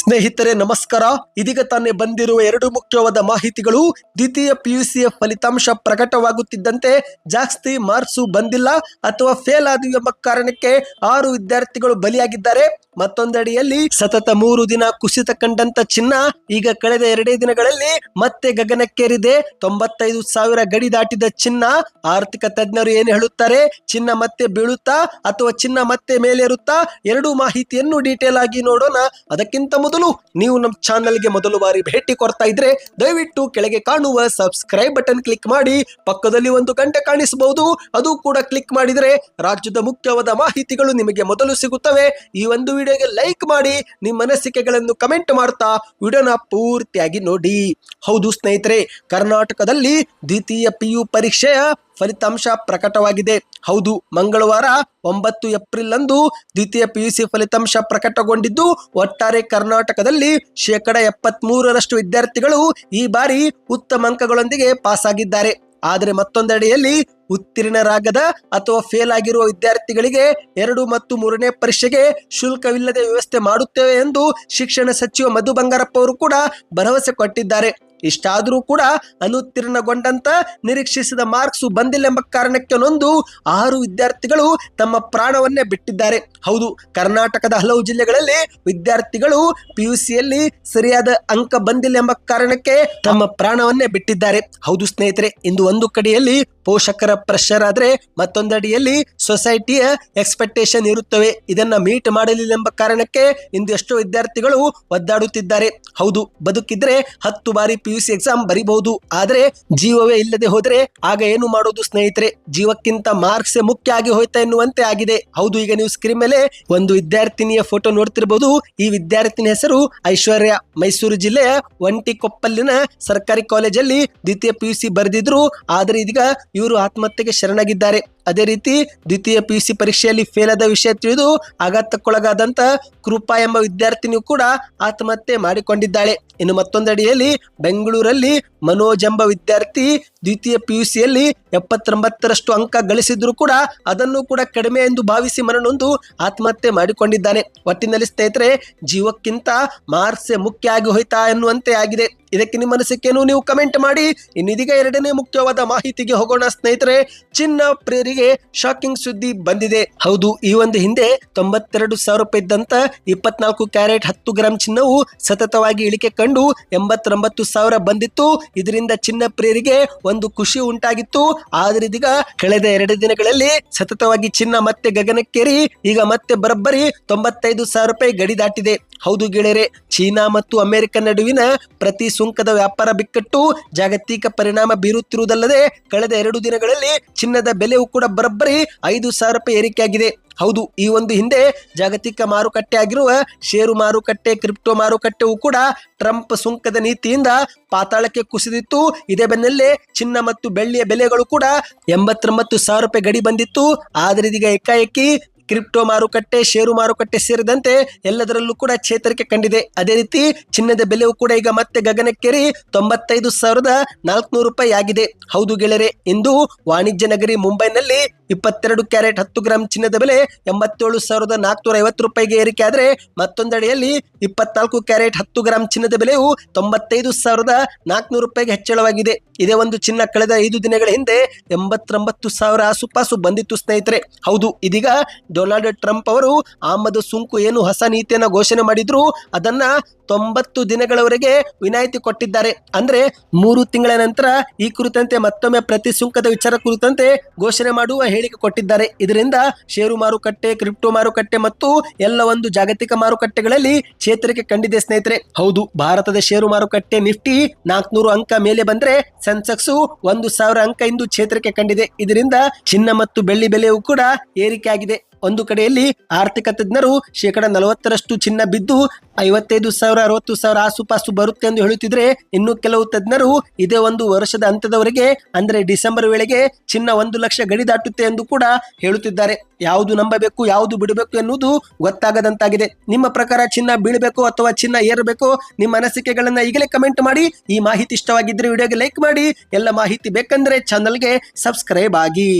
ಸ್ನೇಹಿತರೆ, ನಮಸ್ಕಾರ. ಇದೀಗ ತಾನೇ ಬಂದಿರುವ ಎರಡು ಮುಖ್ಯವಾದ ಮಾಹಿತಿಗಳು. ದ್ವಿತೀಯ ಪಿಯುಸಿಯ ಫಲಿತಾಂಶ ಪ್ರಕಟವಾಗುತ್ತಿದ್ದಂತೆ ಜಾಸ್ತಿ ಮಾರ್ಕ್ಸು ಬಂದಿಲ್ಲ ಅಥವಾ ಫೇಲ್ ಆದ ಎಂಬ ಕಾರಣಕ್ಕೆ ಆರು ವಿದ್ಯಾರ್ಥಿಗಳು ಬಲಿಯಾಗಿದ್ದಾರೆ. ಮತ್ತೊಂದೆಡೆಯಲ್ಲಿ ಸತತ ಮೂರು ದಿನ ಕುಸಿತ ಕಂಡಂತ ಚಿನ್ನ ಈಗ ಕಳೆದ ಎರಡೇ ದಿನಗಳಲ್ಲಿ ಮತ್ತೆ ಗಗನಕ್ಕೇರಿದೆ. ತೊಂಬತ್ತೈದು ಸಾವಿರ ಗಡಿ ದಾಟಿದ ಚಿನ್ನ. ಆರ್ಥಿಕ ತಜ್ಞರು ಏನು ಹೇಳುತ್ತಾರೆ? ಚಿನ್ನ ಮತ್ತೆ ಬೀಳುತ್ತಾ ಅಥವಾ ಚಿನ್ನ ಮತ್ತೆ ಮೇಲೇರುತ್ತಾ? ಎರಡೂ ಮಾಹಿತಿಯನ್ನು ಡೀಟೇಲ್ ಆಗಿ ನೋಡೋಣ. ಅದಕ್ಕಿಂತ ಮೊದಲು ನೀವು ನಮ್ಮ ಚಾನಲ್ಗೆ ಮೊದಲು ಬಾರಿ ಭೇಟಿ ಕೊಡ್ತಾ ಇದ್ರೆ ದಯವಿಟ್ಟು ಕೆಳಗೆ ಕಾಣುವ ಸಬ್ಸ್ಕ್ರೈಬ್ ಬಟನ್ ಕ್ಲಿಕ್ ಮಾಡಿ ಪಕ್ಕದಲ್ಲಿ ಒಂದು ಗಂಟೆ ಕಾಣಿಸಬಹುದು. ಅದು ಕೂಡ ಕ್ಲಿಕ್ ಮಾಡಿದರೆ ರಾಜ್ಯದ ಮುಖ್ಯವಾದ ಮಾಹಿತಿಗಳು ನಿಮಗೆ ಮೊದಲು ಸಿಗುತ್ತವೆ. ಈ ಒಂದು ವಿಡಿಯೋಗೆ ಲೈಕ್ ಮಾಡಿ ನಿಮ್ಮ ಅನಿಸಿಕೆಗಳನ್ನು ಕಮೆಂಟ್ ಮಾಡ್ತಾ ವಿಡಿಯೋನ ಪೂರ್ತಿಯಾಗಿ ನೋಡಿ. ಹೌದು ಸ್ನೇಹಿತರೆ, ಕರ್ನಾಟಕದಲ್ಲಿ ದ್ವಿತೀಯ ಪಿಯು ಪರೀಕ್ಷೆಯ ಫಲಿತಾಂಶ ಪ್ರಕಟವಾಗಿದೆ. ಹೌದು, ಮಂಗಳವಾರ ಒಂಬತ್ತು ಏಪ್ರಿಲ್ ಅಂದು ದ್ವಿತೀಯ ಪಿಯುಸಿ ಫಲಿತಾಂಶ ಪ್ರಕಟಗೊಂಡಿದ್ದು, ಒಟ್ಟಾರೆ ಕರ್ನಾಟಕದಲ್ಲಿ ಶೇಕಡ ಎಪ್ಪತ್ತ್ ಮೂರರಷ್ಟು ವಿದ್ಯಾರ್ಥಿಗಳು ಈ ಬಾರಿ ಉತ್ತಮ ಅಂಕಗಳೊಂದಿಗೆ ಪಾಸ್ ಆಗಿದ್ದಾರೆ ಆದರೆ ಮತ್ತೊಂದೆಡೆಯಲ್ಲಿ ಉತ್ತೀರ್ಣರಾಗದ ಅಥವಾ ಫೇಲ್ ಆಗಿರುವ ವಿದ್ಯಾರ್ಥಿಗಳಿಗೆ ಎರಡು ಮತ್ತು ಮೂರನೇ ಪರೀಕ್ಷೆಗೆ ಶುಲ್ಕವಿಲ್ಲದೆ ವ್ಯವಸ್ಥೆ ಮಾಡುತ್ತೇವೆ ಎಂದು ಶಿಕ್ಷಣ ಸಚಿವ ಮಧು ಬಂಗಾರಪ್ಪ ಅವರು ಕೂಡ ಭರವಸೆ ಕೊಟ್ಟಿದ್ದಾರೆ. ಇಷ್ಟಾದರೂ ಕೂಡ ಅನುತ್ತೀರ್ಣಗೊಂಡಂತ ನಿರೀಕ್ಷಿಸಿದ ಮಾರ್ಕ್ಸ್ ಬಂದಿಲ್ಲ ಎಂಬ ಕಾರಣಕ್ಕೆ ನೊಂದು ಆರು ವಿದ್ಯಾರ್ಥಿಗಳು ತಮ್ಮ ಪ್ರಾಣವನ್ನೇ ಬಿಟ್ಟಿದ್ದಾರೆ. ಹೌದು, ಕರ್ನಾಟಕದ ಹಲವು ಜಿಲ್ಲೆಗಳಲ್ಲಿ ವಿದ್ಯಾರ್ಥಿಗಳು ಪಿಯುಸಿಯಲ್ಲಿ ಸರಿಯಾದ ಅಂಕ ಬಂದಿಲ್ಲ ಎಂಬ ಕಾರಣಕ್ಕೆ ತಮ್ಮ ಪ್ರಾಣವನ್ನೇ ಬಿಟ್ಟಿದ್ದಾರೆ. ಹೌದು ಸ್ನೇಹಿತರೆ, ಇಂದು ಒಂದು ಕಡೆಯಲ್ಲಿ ಪೋಷಕರ ಪ್ರೆಷರ್ ಆದ್ರೆ ಮತ್ತೊಂದಡಿಯಲ್ಲಿ ಸೊಸೈಟಿಯ ಎಕ್ಸ್ಪೆಕ್ಟೇಷನ್ ಇರುತ್ತವೆ. ಇದನ್ನ ಮೀಟ್ ಮಾಡಲಿಲ್ಲ ಎಂಬ ಕಾರಣಕ್ಕೆ ಇಂದು ಎಷ್ಟೋ ವಿದ್ಯಾರ್ಥಿಗಳು ಒದ್ದಾಡುತ್ತಿದ್ದಾರೆ. ಹೌದು, ಬದುಕಿದ್ರೆ ಹತ್ತು ಬಾರಿ ಪಿ ಯು ಸಿ ಎಕ್ಸಾಮ್ ಬರಿಬಹುದು. ಆದ್ರೆ ಜೀವವೇ ಇಲ್ಲದೆ ಹೋದ್ರೆ ಆಗ ಏನು ಮಾಡೋದು ಸ್ನೇಹಿತರೆ? ಜೀವಕ್ಕಿಂತ ಮಾರ್ಕ್ಸ್ ಮುಖ್ಯ ಆಗಿ ಹೋಯ್ತಾ ಎನ್ನುವಂತೆ ಆಗಿದೆ. ಹೌದು, ಈಗ ನೀವು ಸ್ಕ್ರೀನ್ ಮೇಲೆ ಒಂದು ವಿದ್ಯಾರ್ಥಿನಿಯ ಫೋಟೋ ನೋಡ್ತಿರಬಹುದು ಈ ವಿದ್ಯಾರ್ಥಿನಿ ಹೆಸರು ಐಶ್ವರ್ಯ. ಮೈಸೂರು ಜಿಲ್ಲೆಯ ಒಂಟಿಕೊಪ್ಪಲಿನ ಸರ್ಕಾರಿ ಕಾಲೇಜಲ್ಲಿ ದ್ವಿತೀಯ ಪಿ ಯು ಬರೆದಿದ್ರು. ಆದ್ರೆ ಇದೀಗ ಇವರು ಆತ್ಮಹತ್ಯೆಗೆ ಶರಣಾಗಿದ್ದಾರೆ. ಅದೇ ರೀತಿ ದ್ವಿತೀಯ ಪಿ ಯು ಸಿ ಪರೀಕ್ಷೆಯಲ್ಲಿ ಫೇಲ್ ಆದ ವಿಷಯ ತಿಳಿದು ಆಘಾತಕ್ಕೊಳಗಾದಂತ ಕೃಪಾ ಎಂಬ ವಿದ್ಯಾರ್ಥಿನಿಯು ಕೂಡ ಆತ್ಮಹತ್ಯೆ ಮಾಡಿಕೊಂಡಿದ್ದಾಳೆ. ಇನ್ನು ಮತ್ತೊಂದಡಿಯಲ್ಲಿ ಬೆಂಗಳೂರಲ್ಲಿ ಮನೋಜ್ ಎಂಬ ವಿದ್ಯಾರ್ಥಿ ದ್ವಿತೀಯ ಪಿ ಯು ಸಿಯಲ್ಲಿ ಎಪ್ಪತ್ತೊಂಬತ್ತರಷ್ಟು ಅಂಕ ಗಳಿಸಿದ್ರು ಕೂಡ ಅದನ್ನು ಕೂಡ ಕಡಿಮೆ ಎಂದು ಭಾವಿಸಿ ಮನನೊಂದು ಆತ್ಮಹತ್ಯೆ ಮಾಡಿಕೊಂಡಿದ್ದಾನೆ. ಒಟ್ಟಿನಲ್ಲಿ ಸ್ನೇಹಿತರೆ, ಜೀವಕ್ಕಿಂತ ಮಾರ್ಸೆ ಮುಖ್ಯ ಆಗಿ ಹೋಯ್ತಾ ಎನ್ನುವಂತೆ ಆಗಿದೆ. ಇದಕ್ಕೆ ನಿಮ್ಮ ಅನಿಸಿಕೆಯನ್ನು ನೀವು ಕಮೆಂಟ್ ಮಾಡಿ. ಇನ್ನಿದೀಗ ಎರಡನೇ ಮುಖ್ಯವಾದ ಮಾಹಿತಿಗೆ ಹೋಗೋಣ ಸ್ನೇಹಿತರೆ. ಚಿನ್ನ ಪ್ರಿಯರಿಗೆ ಶಾಕಿಂಗ್ ಸುದ್ದಿ ಬಂದಿದೆ. ಹೌದು, ಈ ಒಂದು ಹಿಂದೆ ತೊಂಬತ್ತೆರಡು ಸಾವಿರ ರೂಪಾಯಿ ಇದ್ದಂತ ಇಪ್ಪತ್ನಾಲ್ಕು ಕ್ಯಾರೆಟ್ ಹತ್ತು ಗ್ರಾಂ ಚಿನ್ನವು ಸತತವಾಗಿ ಇಳಿಕೆ ಕಂಡು ಎಂಬತ್ತೊಂಬತ್ತು ಸಾವಿರ ಬಂದಿತ್ತು. ಇದರಿಂದ ಚಿನ್ನ ಪ್ರಿಯರಿಗೆ ಒಂದು ಖುಷಿ ಉಂಟಾಗಿತ್ತು. ಆದ್ರೆ ಇದೀಗ ಕಳೆದ ಎರಡು ದಿನಗಳಲ್ಲಿ ಸತತವಾಗಿ ಚಿನ್ನ ಮತ್ತೆ ಗಗನಕ್ಕೇರಿ. ಈಗ ಮತ್ತೆ ಬರಬ್ಬರಿ ತೊಂಬತ್ತೈದು ಸಾವಿರ ರೂಪಾಯಿ ಗಡಿ ದಾಟಿದೆ. ಹೌದು ಗೆಳೆಯರೆ ಚೀನಾ ಮತ್ತು ಅಮೆರಿಕ ನಡುವಿನ ಪ್ರತಿ ಸುಂಕದ ವ್ಯಾಪಾರ ಬಿಕ್ಕಟ್ಟು ಜಾಗತಿಕ ಪರಿಣಾಮ ಬೀರುತ್ತಿರುವುದಲ್ಲದೆ ಕಳೆದ ಎರಡು ದಿನಗಳಲ್ಲಿ ಚಿನ್ನದ ಬೆಲೆಯೂ ಕೂಡ ಬರಬ್ಬರಿ ಐದು ಸಾವಿರ ರೂಪಾಯಿ ಏರಿಕೆಯಾಗಿದೆ. ಹೌದು, ಈ ಒಂದು ಹಿಂದೆ ಜಾಗತಿಕ ಮಾರುಕಟ್ಟೆ ಆಗಿರುವ ಷೇರು ಮಾರುಕಟ್ಟೆ, ಕ್ರಿಪ್ಟೋ ಮಾರುಕಟ್ಟೆಯೂ ಕೂಡ ಟ್ರಂಪ್ ಸುಂಕದ ನೀತಿಯಿಂದ ಪಾತಾಳಕ್ಕೆ ಕುಸಿದಿತ್ತು. ಇದೇ ಬೆನ್ನಲ್ಲೇ ಚಿನ್ನ ಮತ್ತು ಬೆಳ್ಳಿಯ ಬೆಲೆಗಳು ಕೂಡ ಎಂಬತ್ತೊಂಬತ್ತು ಸಾವಿರ ರೂಪಾಯಿ ಗಡಿ ಬಂದಿತ್ತು. ಆದರೆ ಇದೀಗ ಏಕಾಏಕಿ ಕ್ರಿಪ್ಟೋ ಮಾರುಕಟ್ಟೆ, ಷೇರು ಮಾರುಕಟ್ಟೆ ಸೇರಿದಂತೆ ಎಲ್ಲದರಲ್ಲೂ ಕೂಡ ಚೇತರಿಕೆ ಕಂಡಿದೆ. ಅದೇ ರೀತಿ ಚಿನ್ನದ ಬೆಲೆಯೂ ಕೂಡ ಈಗ ಮತ್ತೆ ಗಗನಕ್ಕೇರಿ ತೊಂಬತ್ತೈದು ಸಾವಿರದ ನಾಲ್ಕುನೂರು ರೂಪಾಯಿ ಆಗಿದೆ ಹೌದು ಗೆಳೆಯರೆ, ಇಂದು ವಾಣಿಜ್ಯ ನಗರಿ ಮುಂಬೈನಲ್ಲಿ ಇಪ್ಪತ್ತೆರಡು ಕ್ಯಾರೆಟ್ ಹತ್ತು ಗ್ರಾಂ ಚಿನ್ನದ ಬೆಲೆ ಎಂಬತ್ತೇಳು ಸಾವಿರದ ನಾಲ್ಕುನೂರ ಐವತ್ತು ರೂಪಾಯಿಗೆ ಏರಿಕೆ ಆದರೆ ಮತ್ತೊಂದೆಡೆಯಲ್ಲಿ ಇಪ್ಪತ್ನಾಲ್ಕು ಕ್ಯಾರೆಟ್ ಹತ್ತು ಗ್ರಾಂ ಚಿನ್ನದ ಬೆಲೆಯು ತೊಂಬತ್ತೈದು ಸಾವಿರದ ನಾಲ್ಕುನೂರು ರೂಪಾಯಿಗೆ ಹೆಚ್ಚಳವಾಗಿದೆ. ಇದೇ ಒಂದು ಚಿನ್ನ ಕಳೆದ ಐದು ದಿನಗಳ ಹಿಂದೆ ಎಂಬತ್ತೊಂಬತ್ತು ಸಾವಿರ ಆಸುಪಾಸು ಬಂದಿತ್ತು ಸ್ನೇಹಿತರೆ. ಹೌದು, ಇದೀಗ ಡೊನಾಲ್ಡ್ ಟ್ರಂಪ್ ಅವರು ಆಮದು ಸುಂಕು ಏನು ಹೊಸ ನೀತಿಯನ್ನು ಘೋಷಣೆ ಮಾಡಿದ್ರು ಅದನ್ನ ತೊಂಬತ್ತು ದಿನಗಳವರೆಗೆ ವಿನಾಯಿತಿ ಕೊಟ್ಟಿದ್ದಾರೆ. ಅಂದ್ರೆ ಮೂರು ತಿಂಗಳ ನಂತರ ಈ ಕುರಿತಂತೆ ಮತ್ತೊಮ್ಮೆ ಪ್ರತಿ ಸುಂಕದ ವಿಚಾರ ಕುರಿತಂತೆ ಘೋಷಣೆ ಮಾಡುವ ಹೇಳಿಕೆ ಕೊಟ್ಟಿದ್ದಾರೆ. ಇದರಿಂದ ಷೇರು ಮಾರುಕಟ್ಟೆ, ಕ್ರಿಪ್ಟೋ ಮಾರುಕಟ್ಟೆ ಮತ್ತು ಎಲ್ಲ ಒಂದು ಜಾಗತಿಕ ಮಾರುಕಟ್ಟೆಗಳಲ್ಲಿ ಚೇತರಿಕೆ ಕಂಡಿದೆ ಸ್ನೇಹಿತರೆ. ಹೌದು, ಭಾರತದ ಷೇರು ಮಾರುಕಟ್ಟೆ ನಿಫ್ಟಿ ನಾಲ್ಕುನೂರು ಅಂಕ ಮೇಲೆ ಬಂದ್ರೆ ಸೆನ್ಸೆಕ್ಸ್ ಒಂದು ಸಾವಿರ ಅಂಕ ಇಂದು ಚೇತರಿಕೆ ಕಂಡಿದೆ. ಇದರಿಂದ ಚಿನ್ನ ಮತ್ತು ಬೆಳ್ಳಿ ಬೆಲೆಯೂ ಕೂಡ ಏರಿಕೆ ಆಗಿದೆ ಒಂದು ಕಡೆಯಲ್ಲಿ ಆರ್ಥಿಕ ತಜ್ಞರು ಶೇಕಡ ನಲವತ್ತರಷ್ಟು ಚಿನ್ನ ಬಿದ್ದು ಐವತ್ತೈದು ಸಾವಿರ, ಅರವತ್ತು ಸಾವಿರ ಆಸುಪಾಸು ಬರುತ್ತೆ ಎಂದು ಹೇಳುತ್ತಿದ್ರೆ ಇನ್ನು ಕೆಲವು ತಜ್ಞರು ಇದೇ ಒಂದು ವರ್ಷದ ಅಂತ್ಯದವರೆಗೆ ಅಂದ್ರೆ ಡಿಸೆಂಬರ್ ವೇಳೆಗೆ ಚಿನ್ನ ಒಂದು ಲಕ್ಷ ಗಡಿ ದಾಟುತ್ತೆ ಎಂದು ಕೂಡ ಹೇಳುತ್ತಿದ್ದಾರೆ. ಯಾವುದು ನಂಬಬೇಕು, ಯಾವುದು ಬಿಡಬೇಕು ಎನ್ನುವುದು ಗೊತ್ತಾಗದಂತಾಗಿದೆ. ನಿಮ್ಮ ಪ್ರಕಾರ ಚಿನ್ನ ಬೀಳಬೇಕು ಅಥವಾ ಚಿನ್ನ ಏರಬೇಕು, ನಿಮ್ಮ ಅನಿಸಿಕೆಗಳನ್ನ ಈಗಲೇ ಕಮೆಂಟ್ ಮಾಡಿ. ಈ ಮಾಹಿತಿ ಇಷ್ಟವಾಗಿದ್ರೆ ವಿಡಿಯೋಗೆ ಲೈಕ್ ಮಾಡಿ. ಎಲ್ಲ ಮಾಹಿತಿ ಬೇಕಂದ್ರೆ ಚಾನಲ್ಗೆ ಸಬ್ಸ್ಕ್ರೈಬ್ ಆಗಿ.